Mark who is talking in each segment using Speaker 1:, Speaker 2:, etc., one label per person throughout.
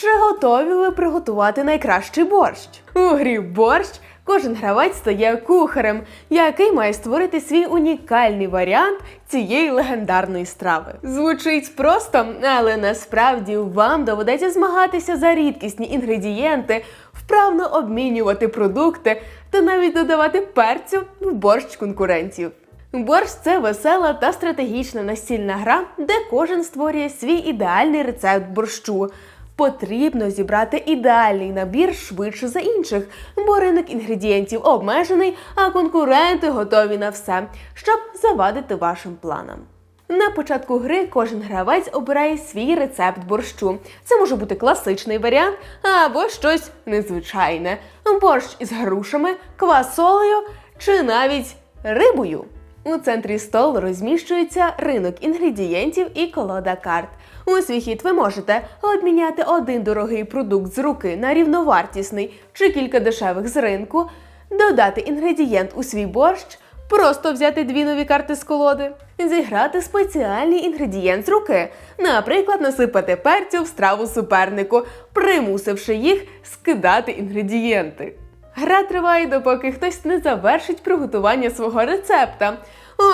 Speaker 1: Чи готові ви приготувати найкращий борщ? У грі борщ кожен гравець стає кухарем, який має створити свій унікальний варіант цієї легендарної страви. Звучить просто, але насправді вам доведеться змагатися за рідкісні інгредієнти, вправно обмінювати продукти та навіть додавати перцю в борщ конкурентів. Борщ це весела та стратегічна настільна гра, де кожен створює свій ідеальний рецепт борщу. Потрібно зібрати ідеальний набір швидше за інших, бо ринок інгредієнтів обмежений, а конкуренти готові на все, щоб завадити вашим планам. На початку гри кожен гравець обирає свій рецепт борщу. Це може бути класичний варіант або щось незвичайне: борщ із грушами, квасолею чи навіть рибою. У центрі столу розміщується ринок інгредієнтів і колода карт. У свій хід ви можете обміняти один дорогий продукт з руки на рівновартісний чи кілька дешевих з ринку, додати інгредієнт у свій борщ, просто взяти дві нові карти з колоди, зіграти спеціальний інгредієнт з руки, наприклад, насипати перцю в страву супернику, примусивши їх скидати інгредієнти. Гра триває, допоки хтось не завершить приготування свого рецепта.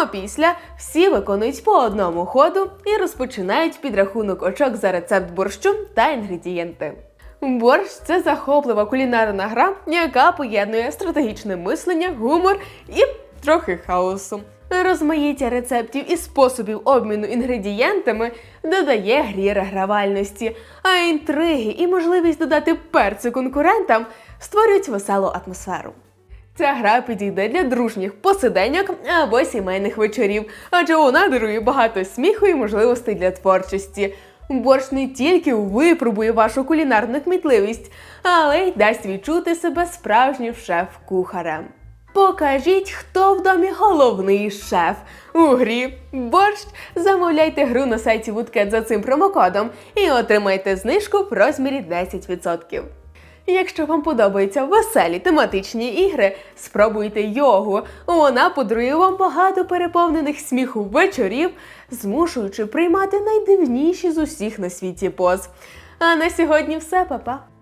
Speaker 1: Опісля всі виконують по одному ходу і розпочинають підрахунок очок за рецепт борщу та інгредієнти. Борщ це захоплива кулінарна гра, яка поєднує стратегічне мислення, гумор і трохи хаосу. Розмаїття рецептів і способів обміну інгредієнтами додає грі регравальності, а інтриги і можливість додати перцю конкурентам створюють веселу атмосферу. Ця гра підійде для дружніх посиденьок або сімейних вечорів, адже вона дарує багато сміху і можливостей для творчості. Борщ не тільки випробує вашу кулінарну кмітливість, але й дасть відчути себе справжнім шеф-кухарем. Покажіть, хто в домі головний шеф. У грі борщ. Замовляйте гру на сайті Woodcat за цим промокодом і отримайте знижку в розмірі 10%. Якщо вам подобаються веселі тематичні ігри, спробуйте йогу. Вона подарує вам багато переповнених сміху вечорів, змушуючи приймати найдивніші з усіх на світі поз. А на сьогодні все, па-па!